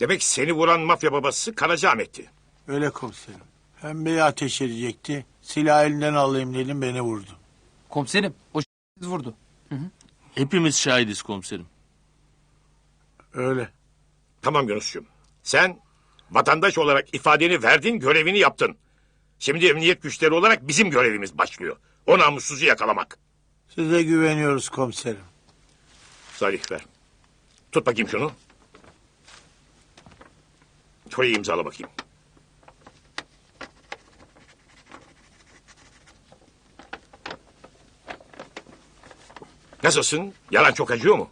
Demek seni vuran mafya babası Karacaahmet'ti. Öyle komiserim. Pembeyi ateş edecekti. Silah elinden alayım dedim beni vurdu. Komiserim o vurdu. Hepimiz şahidiz komiserim. Öyle. Tamam Yunus'cum. Sen vatandaş olarak ifadeni verdin, görevini yaptın. Şimdi emniyet güçleri olarak bizim görevimiz başlıyor. O namussuzu yakalamak. Size güveniyoruz komiserim. Salih ver. Tut bakayım şunu. Şurayı imzala bakayım. Nasılsın? Yalan çok acıyor mu?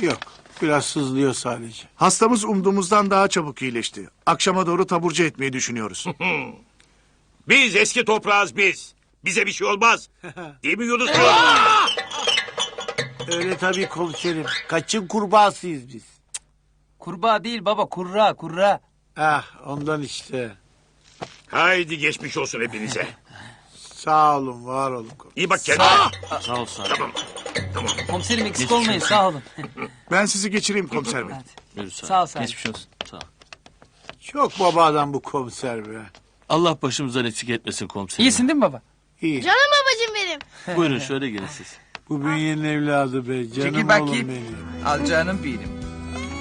Yok. Biraz sızlıyor sadece. Hastamız umduğumuzdan daha çabuk iyileşti. Akşama doğru taburcu etmeyi düşünüyoruz. Biz eski toprağız biz. Bize bir şey olmaz. Değil mi Yunus? Öyle tabii komiserim. Kaçın kurbağasıyız biz. Kurbağa değil baba kurra kurra. Ah ondan işte. Haydi geçmiş olsun hepinize. Sağ olun var olun. İyi bak kendine. Sağ ol Salih. Tamam. Tamam. Komiserim eksik olmayın sağ olun. Ben sizi geçireyim komiser bey. Salih. Sağ ol Salih. Geçmiş olsun. Sağ ol. Çok baba adam bu komiser be. Allah başımızdan eksik etmesin komiserim. İyisin değil mi baba? İyi. Canım babacığım benim. Buyurun şöyle gelin siz. Bu bünyenin evladı be. Canım Çekil oğlum bakayım. benim. Al canım benim.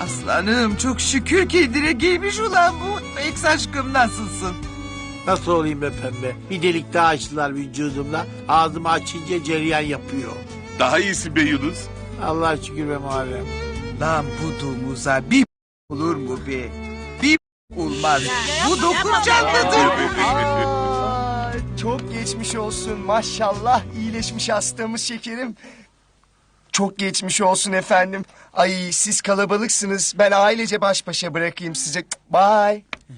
Aslanım çok şükür kendine giymiş ulan bu. Eks aşkım nasılsın? Nasıl olayım be pembe? Bir delik daha açtılar vücudumda. Ağzımı açınca cereyan yapıyor. Daha iyisin be Yunus. Allah şükür be Muharrem. Lan bu domuza bir olur mu be? Bir olmaz. Bu dokuz canlıdır. Aa, çok geçmiş olsun maşallah iyileşmiş hastamız şekerim. Çok geçmiş olsun efendim. Ay siz kalabalıksınız. Ben ailece baş başa bırakayım size. Bye.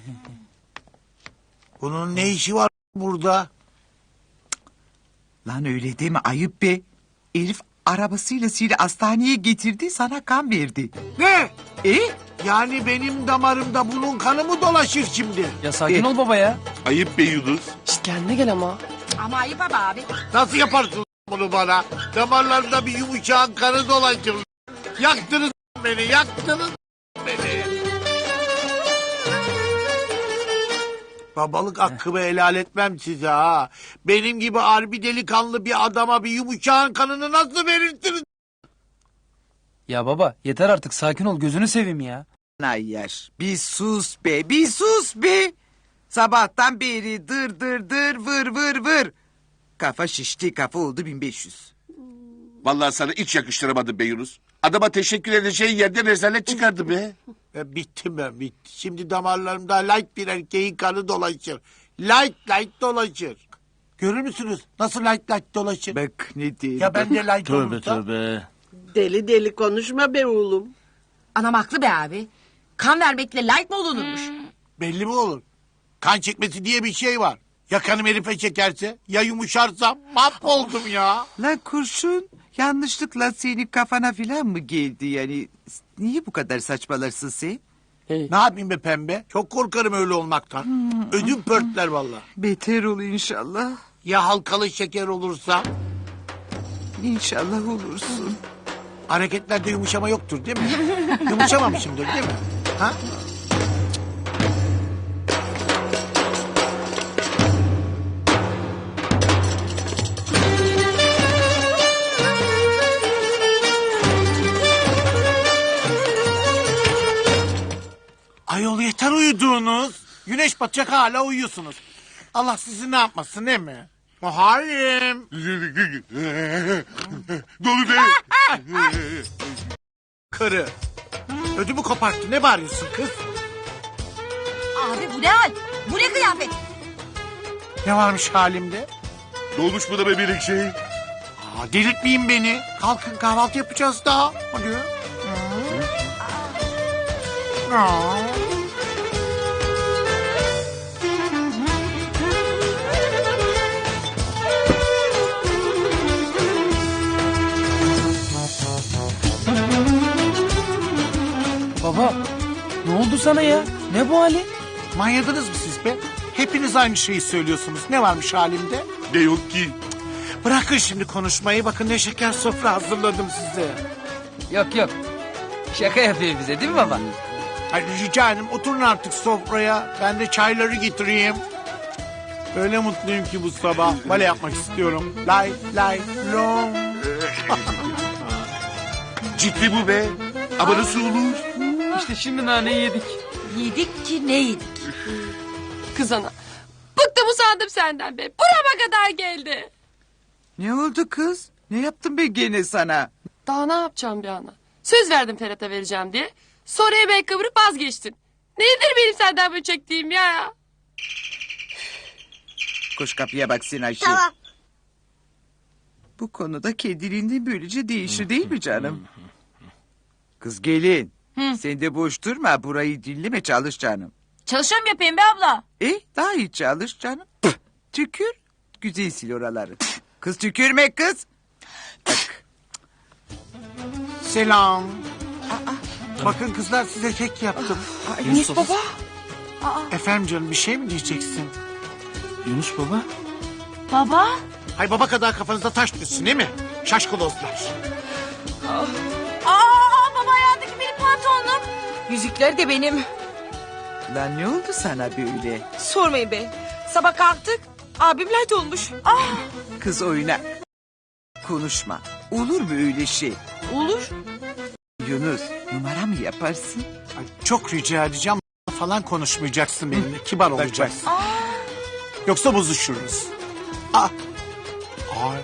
Bunun ne işi var burada? Lan öyle deme ayıp be. Elif arabasıyla seni hastaneye getirdi sana kan verdi. Ne? E? Yani benim damarımda bunun kanı mı dolaşır şimdi? Ya sakin ol baba ya. Ayıp be Yunus. Şişt kendine gel ama. Ama ayıp ama abi. Nasıl yaparsın bunu bana? Damarlarımda bir yumuşağın kanı dolaşır. Yaktınız beni, yaktınız beni. Babalık hakkımı helal etmem size ha. Benim gibi harbi delikanlı bir adama bir yumuşağın kanını nasıl verirsiniz? Ya baba yeter artık sakin ol gözünü seveyim ya. Ay yaş. Bir sus be, bir sus be. Sabahtan beri dır dır dır vır vır vır. Kafa şişti, kafa oldu 1500. Vallahi sana hiç yakıştıramadım be Yunus. Adama teşekkür edeceğin yerden rezalet çıkardı be. E, bittim ben bitti. Şimdi damarlarımda light bir erkeğin kanı dolaşır. Light light dolaşır. Görür müsünüz? Nasıl light light dolaşır? Bak ne diyeyim. Ya ben de light Tövbe olursa? tövbe. Deli deli konuşma be oğlum. Anam haklı be abi. Kan vermekle layık mı olunurmuş? Belli mi olur? Kan çekmesi diye bir şey var. Ya kanım herife çekerse? Ya yumuşarsam? Mahvoldum ya. Lan kurşun yanlışlıkla senin kafana filan mı geldi yani? Niye bu kadar saçmalarsın sen? Ne yapayım be pembe? Çok korkarım öyle olmaktan. Ödüm pörtler valla. Beter ol inşallah. Ya halkalı şeker olursa? İnşallah olursun. Hareketlerde yumuşama yoktur değil mi? Yumuşamamışımdır değil mi? Ha? Ayol yeter uyuduğunuz. Güneş batacak hala uyuyorsunuz. Allah sizi ne yapmasın değil mi? Muharrem. Dolu be. Karı. Ödümü koparttı. Ne bağırıyorsun kız? Abi bu ne hal? Bu ne kıyafet? Ne varmış halimde? Dolmuş bu da be bir şey. Aa, delirtmeyin beni. Kalkın kahvaltı yapacağız daha. Hadi. Hı. Aa. Baba ne oldu sana ya? Ne bu hali? Manyadınız mı siz be? Hepiniz aynı şeyi söylüyorsunuz. Ne varmış halimde? Ne yok ki. Bırakın şimdi konuşmayı. Bakın ne şeker sofra hazırladım size. Yok yok. Şaka yapıyor bize değil mi baba? Ay rica ederim oturun artık sofraya. Ben de çayları getireyim. Öyle mutluyum ki bu sabah. Bale yapmak istiyorum. Lay lay long. Ciddi bu be. Ama nasıl olur? İşte şimdi naneyi yedik. Yedik ki ne yedik? Kız ana. Bıktım usandım senden be. Burama kadar geldi. Ne oldu kız? Ne yaptım ben gene sana? Daha ne yapacağım bir ana? Söz verdim Ferhat'a vereceğim diye. Sonra yemeği kıvırıp vazgeçtin. Nedir benim senden bu çektiğim ya? Koş kapıya bak sen Ayşe. Bu konuda kendiliğinden böylece değişir değil mi canım? Kız gelin. Sen de boş durma burayı dinleme çalış canım. Çalışıyorum yapayım be abla. E daha iyi çalış canım. Tükür. Güzel sil oraları. Kız tükürme kız. Selam. Bakın kızlar size kek yaptım. Yunus baba. Efendim canım bir şey mi diyeceksin? Yunus baba. Baba. Hay baba kadar kafanızda taş düşsün değil mi? Şaşkolozlar. Aa Yüzükler de benim. Lan ne oldu sana böyle? Sormayın be. Sabah kalktık. Abim light olmuş. Ah Kız oyna. Konuşma. Olur mu öyle şey? olur. Yunus numara mı yaparsın? Ay, çok rica edeceğim falan konuşmayacaksın benimle. Kibar olacaksın. Yoksa bozuşuruz. Ah. Ay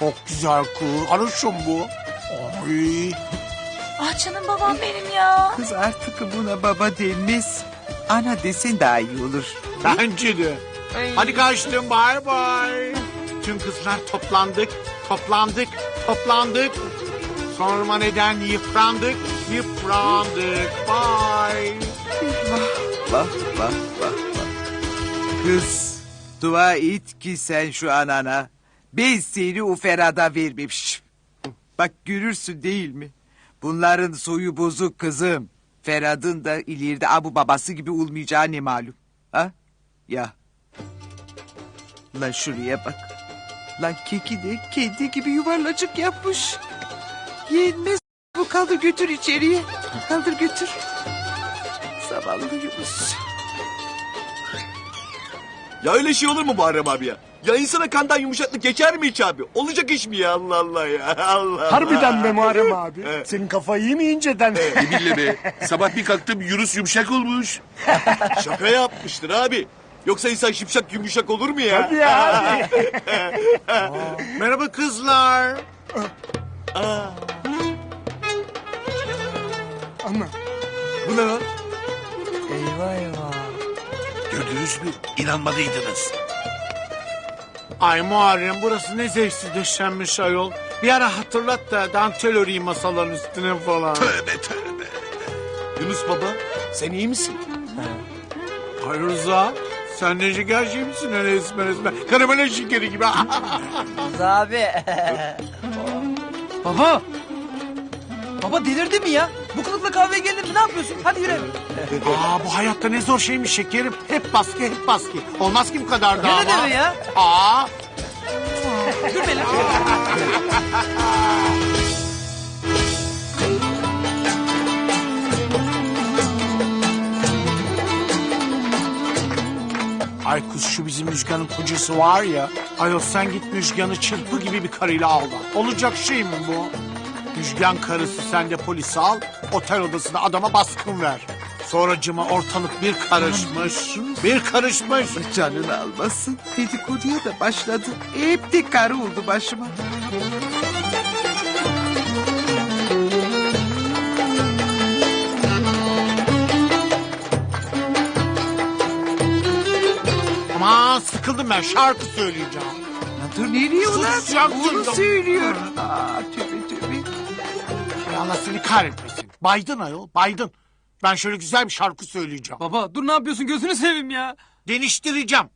çok güzel kız. Arışım bu. Ay. Ah canım babam benim ya. Kız artık buna baba denmez. Ana desen daha iyi olur. Bence de. Hadi kaçtım bay bay. Tüm kızlar toplandık, toplandık, toplandık. Sorma neden yıprandık, yıprandık. Bye. Bak bak bak bak. Kız dua et ki sen şu anana. Ben seni o Ferhat'a vermemişim. Bak görürsün değil mi? Bunların soyu bozuk kızım. Ferhat'ın da ileride abu babası gibi olmayacağı ne malum. Ha? Ya. Lan şuraya bak. Lan keki de kendi gibi yuvarlacık yapmış. Yenmez bu kaldır götür içeriye. Kaldır götür. Zavallı Yunus. Ya öyle şey olur mu Muharrem abi ya? Ya insana kandan yumuşaklık geçer mi hiç abi? Olacak iş mi ya Allah Allah ya Allah Harbiden be Muharrem abi. Senin kafayı iyi mi inceden? Yeminle be. Sabah bir kalktım Yunus yumuşak olmuş. Şaka yapmıştır abi. Yoksa insan şipşak yumuşak olur mu ya? Merhaba kızlar. Bu ne lan? Gördünüz mü? İnanmadıydınız. Ay Muharrem burası ne zevksiz döşenmiş ayol. Bir ara hatırlat da dantel öreyim masaların üstüne falan. Tövbe tövbe. Yunus baba sen iyi misin? Ay Rıza sen ne şeker şey misin öyle esmer esmer. Karamele şekeri gibi. Baba. Baba delirdi mi ya? Bu kılıkla kahveye geldin mi? Ne yapıyorsun? Hadi yürü. Aa bu hayatta ne zor şeymiş şekerim. Hep baskı hep baskı. Olmaz ki bu kadar da Ne ama. demek ya? Aa Dur beni. Ay kız şu bizim Müjgan'ın kocası var ya. Ayol sen git Müjgan'ı çırpı gibi bir karıyla al da. Olacak şey mi bu? Müjgan karısı sen de polisi al. Otel odasında adama baskın ver. Sonracıma ortalık bir karışmış. Bir karışmış. Canını almasın. Dedikoduya da başladı. Hep de karı oldu başıma. Aman sıkıldım ben şarkı söyleyeceğim. Lan dur nereye ulan? Sus ya, Onu söylüyor. Aa Allah seni kahretmesin. Baydın ayol baydın. Ben şöyle güzel bir şarkı söyleyeceğim. Baba dur ne yapıyorsun? Gözünü seveyim ya. Deniştireceğim.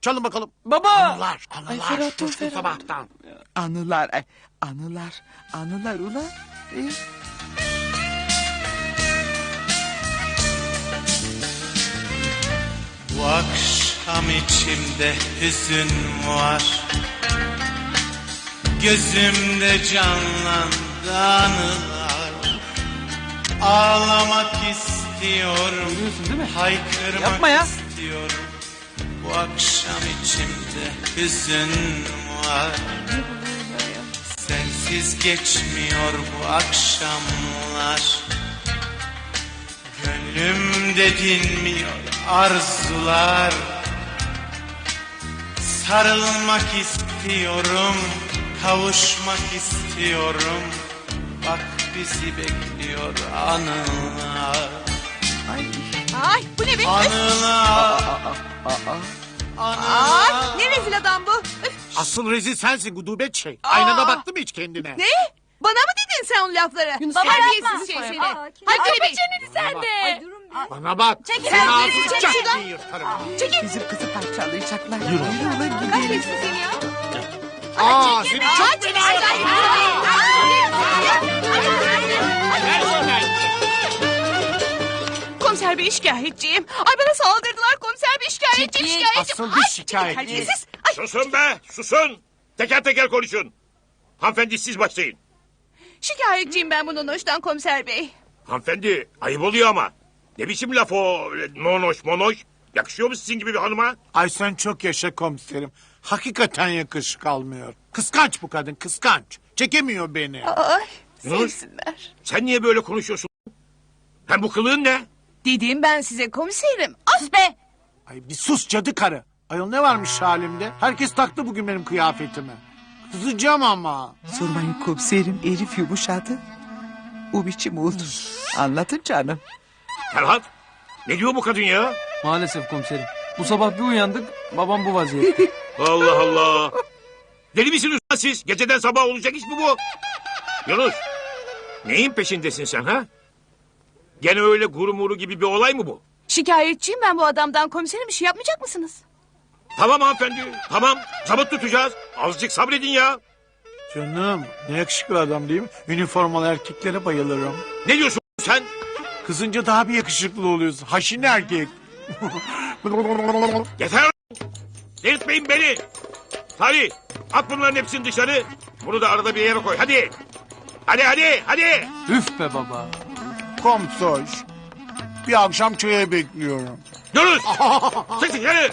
Çalın bakalım. Baba. Anılar, anılar. Ferhat, dur Coşkun Ferhat. sabahtan. Anılar, ay, anılar, anılar ulan. E, Bu akşam içimde hüzün var Gözümde canlandı anılar Ağlamak istiyorum. değil mi? Haykırmak Yapma ya. istiyorum. Bu akşam içimde hüzün var. Sensiz geçmiyor bu akşamlar. Gönlümde dinmiyor arzular. Sarılmak istiyorum, kavuşmak istiyorum. Bak bizi bekliyor anılar. Ay bu ne be? Anılar. Ay ne rezil adam bu. Üf, Asıl rezil sensin gudubet şey. Aynada baktın mı hiç kendine? ne? Bana mı dedin sen o lafları? Yunus, Baba yapma. terbiyesiz şey seni. Aa, Hadi Ay kapa çeneni sen de. Bana bak. Çekil sen, ağzını çekil çak şuradan. diye yırtarım. Bizim kızı parçalayacaklar. Yürü. Kahretsin seni ya. Aa seni çok fena Komiser bey şikayetçiyim. Ay bana saldırdılar komiser bey şikayetçiyim Çekil. şikayetçiyim. Asıl bir Ay. Terbiyesiz. Ay Susun be susun. Teker teker konuşun. Hanımefendi siz başlayın. şikayetçiyim ben bunun hoştan komiser bey. Hanımefendi ayıp oluyor ama. Ne biçim laf o öyle nonoş monoş. Yakışıyor mu sizin gibi bir hanıma? Ay sen çok yaşa komiserim. Hakikaten yakışık almıyor. Kıskanç bu kadın kıskanç. Çekemiyor beni. Ay sevsinler. Sen niye böyle konuşuyorsun? Hem bu kılığın ne? Dedim ben size komiserim. As be. Ay bir sus cadı karı. Ayol ne varmış halimde? Herkes taktı bugün benim kıyafetimi. Kızacağım ama. Sormayın komiserim Elif yumuşadı. O biçim oldu. Anlatın canım. Ferhat ne diyor bu kadın ya? Maalesef komiserim. Bu sabah bir uyandık babam bu vaziyette. Allah Allah. Deli misiniz lan siz? Geceden sabah olacak iş mi bu? Yunus neyin peşindesin sen ha? Gene öyle gurumuru gibi bir olay mı bu? Şikayetçiyim ben bu adamdan komiserim bir şey yapmayacak mısınız? Tamam hanımefendi tamam zabıt tutacağız. Azıcık sabredin ya. Canım ne yakışıklı adam değil mi? Üniformalı erkeklere bayılırım. Ne diyorsun sen? Kızınca daha bir yakışıklı oluyorsun. Haşin erkek. Yeter! Delirtmeyin beni! Salih at bunların hepsini dışarı. Bunu da arada bir yere koy hadi. Hadi hadi hadi. Üf be baba. Komsoş. Bir akşam çaya bekliyorum. Yunus! Çık dışarı!